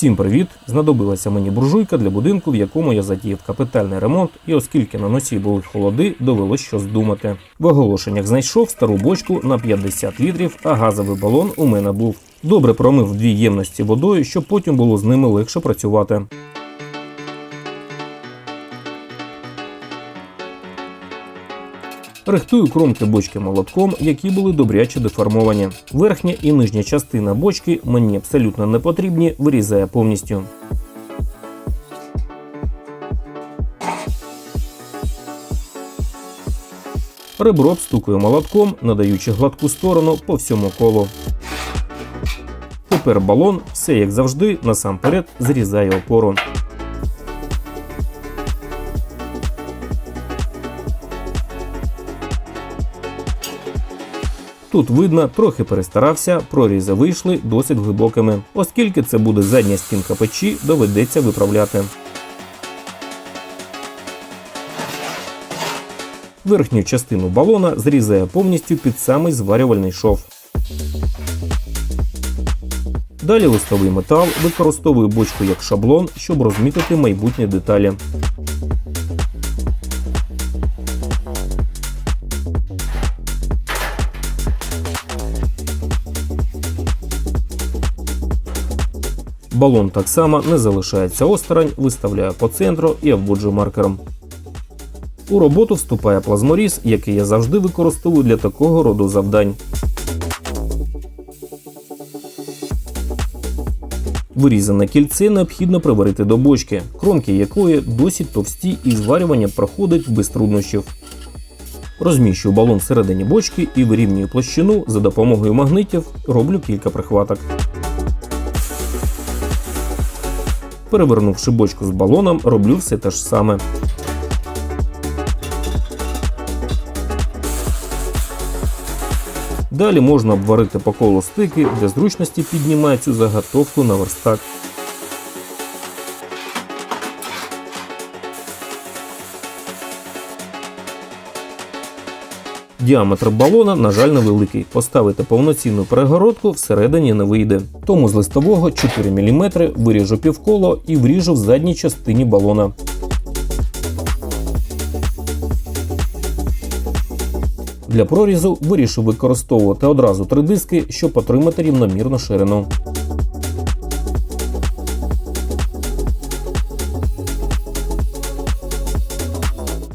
Всім привіт! Знадобилася мені буржуйка для будинку, в якому я затіяв капітальний ремонт, і оскільки на носі були холоди, довелось щось думати. В оголошеннях знайшов стару бочку на 50 літрів, а газовий балон у мене був. Добре промив дві ємності водою, щоб потім було з ними легше працювати. Рихтую кромки бочки молотком, які були добряче деформовані. Верхня і нижня частина бочки мені абсолютно не потрібні, вирізає повністю. Ребро обстукую молотком, надаючи гладку сторону по всьому колу. Тепер балон, все як завжди, насамперед зрізає опору. Тут видно, трохи перестарався, прорізи вийшли досить глибокими. Оскільки це буде задня стінка печі, доведеться виправляти. Верхню частину балона зрізає повністю під самий зварювальний шов. Далі листовий метал використовую бочку як шаблон, щоб розмітити майбутні деталі. Балон так само не залишається осторонь, виставляю по центру і обводжу маркером. У роботу вступає плазморіз, який я завжди використовую для такого роду завдань. Вирізане кільце необхідно приварити до бочки, кромки якої досить товсті і зварювання проходить без труднощів. Розміщую балон всередині бочки і вирівнюю площину за допомогою магнитів, роблю кілька прихваток. Перевернувши бочку з балоном, роблю все те ж саме. Далі можна обварити по колу стики, для зручності піднімаю цю заготовку на верстак. Діаметр балона, на жаль, невеликий. Поставити повноцінну перегородку всередині не вийде. Тому з листового 4 мм виріжу півколо і вріжу в задній частині балона. Для прорізу вирішив використовувати одразу три диски, щоб отримати рівномірну ширину.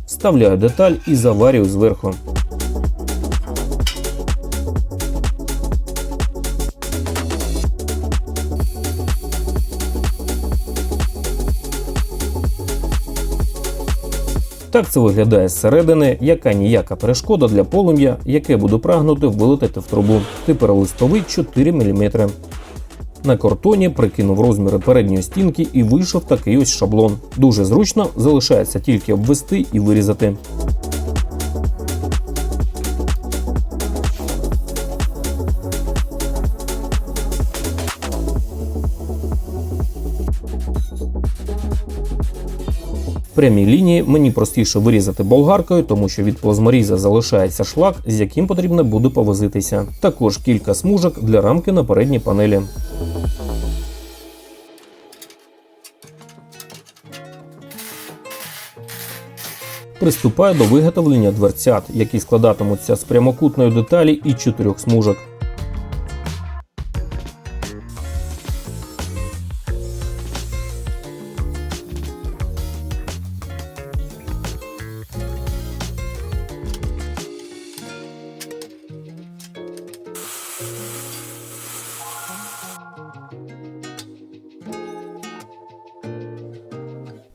Вставляю деталь і заварюю зверху. Так це виглядає зсередини, яка ніяка перешкода для полум'я, яке буду прагнути вилетити в трубу. Тепер листовий 4 мм. На картоні прикинув розміри передньої стінки і вийшов такий ось шаблон. Дуже зручно, залишається тільки обвести і вирізати. Прямі лінії мені простіше вирізати болгаркою, тому що від плазморіза залишається шлак, з яким потрібно буде повозитися. Також кілька смужок для рамки на передній панелі. Приступаю до виготовлення дверцят, які складатимуться з прямокутної деталі і чотирьох смужок.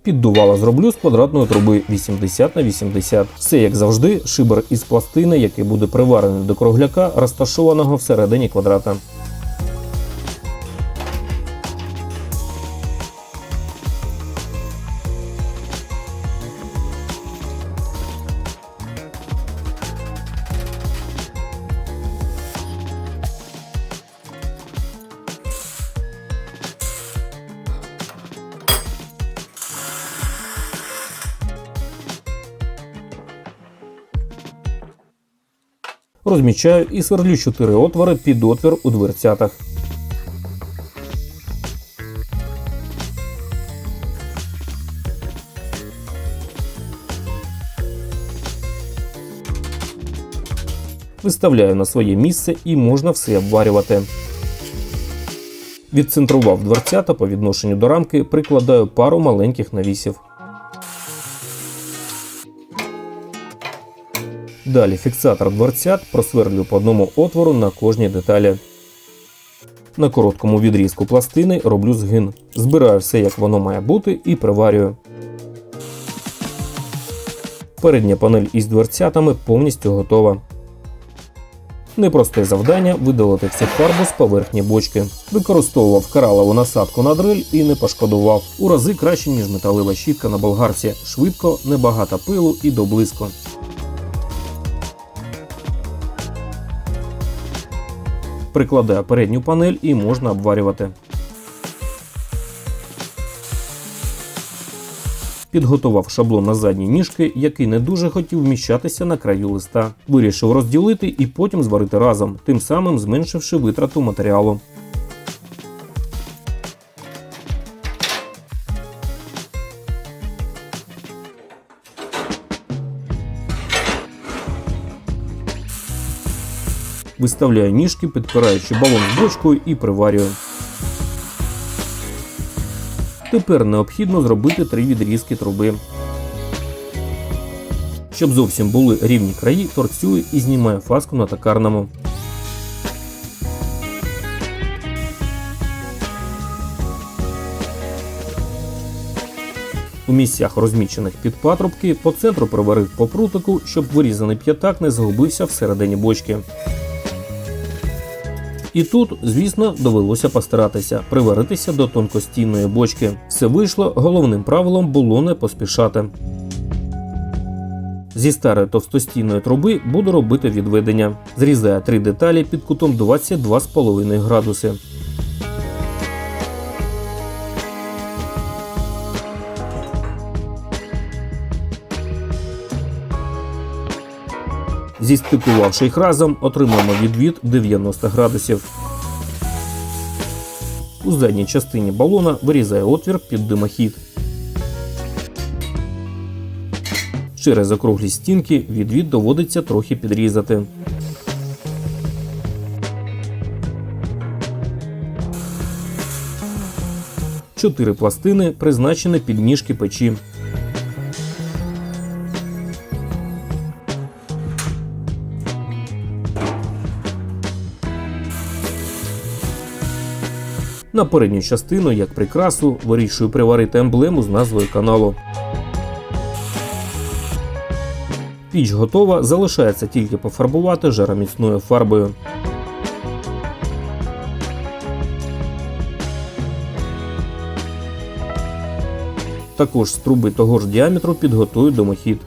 Піддувало зроблю з квадратної труби 80 на 80. Все як завжди, шибер із пластини, який буде приварений до кругляка, розташованого всередині квадрата. Розмічаю і сверлю 4 отвори під отвір у дверцятах. Виставляю на своє місце і можна все обварювати. Відцентрував дверцята по відношенню до рамки, прикладаю пару маленьких навісів. Далі фіксатор дверцят просверлю по одному отвору на кожній деталі. На короткому відрізку пластини роблю згин. Збираю все, як воно має бути, і приварюю. Передня панель із дверцятами повністю готова. Непросте завдання видалити всю фарбу з поверхні бочки. Використовував коралову насадку на дриль і не пошкодував. У рази краще, ніж металева щітка на болгарці. Швидко, небагато пилу і доблизько. Прикладаю передню панель і можна обварювати. Підготував шаблон на задні ніжки, який не дуже хотів вміщатися на краю листа. Вирішив розділити і потім зварити разом, тим самим зменшивши витрату матеріалу. Виставляю ніжки, підпираючи балон з бочкою і приварюю. Тепер необхідно зробити три відрізки труби. Щоб зовсім були рівні краї, торцюю і знімаю фаску на токарному. У місцях, розмічених під патрубки, по центру приварив по прутику, щоб вирізаний п'ятак не загубився всередині бочки. І тут, звісно, довелося постаратися приваритися до тонкостійної бочки. Все вийшло, головним правилом було не поспішати. Зі старої товстостійної труби буду робити відведення. Зрізаю три деталі під кутом 22,5 градуси. Зістикувавши їх разом, отримаємо відвід 90 градусів. У задній частині балона вирізаю отвір під димохід. Через округлі стінки відвід доводиться трохи підрізати. Чотири пластини призначені під ніжки печі. На передню частину, як прикрасу, вирішую приварити емблему з назвою каналу. Піч готова, залишається тільки пофарбувати жароміцною фарбою. Також з труби того ж діаметру підготую домохід.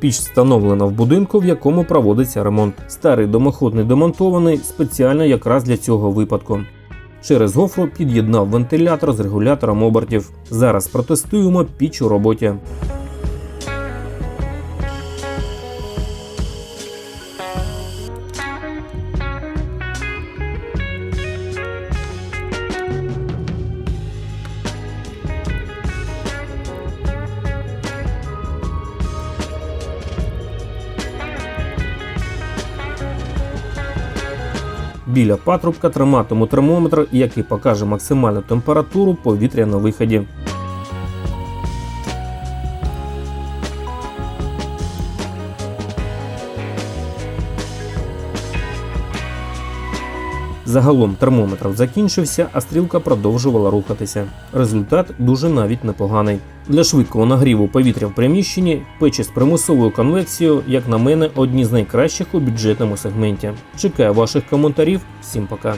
Піч встановлена в будинку, в якому проводиться ремонт. Старий домоход не демонтований спеціально якраз для цього випадку. Через гофру під'єднав вентилятор з регулятором обертів. Зараз протестуємо піч у роботі. Біля патрубка триматиму термометр, який покаже максимальну температуру повітря на виході. Загалом термометр закінчився, а стрілка продовжувала рухатися. Результат дуже навіть непоганий. Для швидкого нагріву повітря в приміщенні печі з примусовою конвекцією, як на мене, одні з найкращих у бюджетному сегменті. Чекаю ваших коментарів. Всім пока.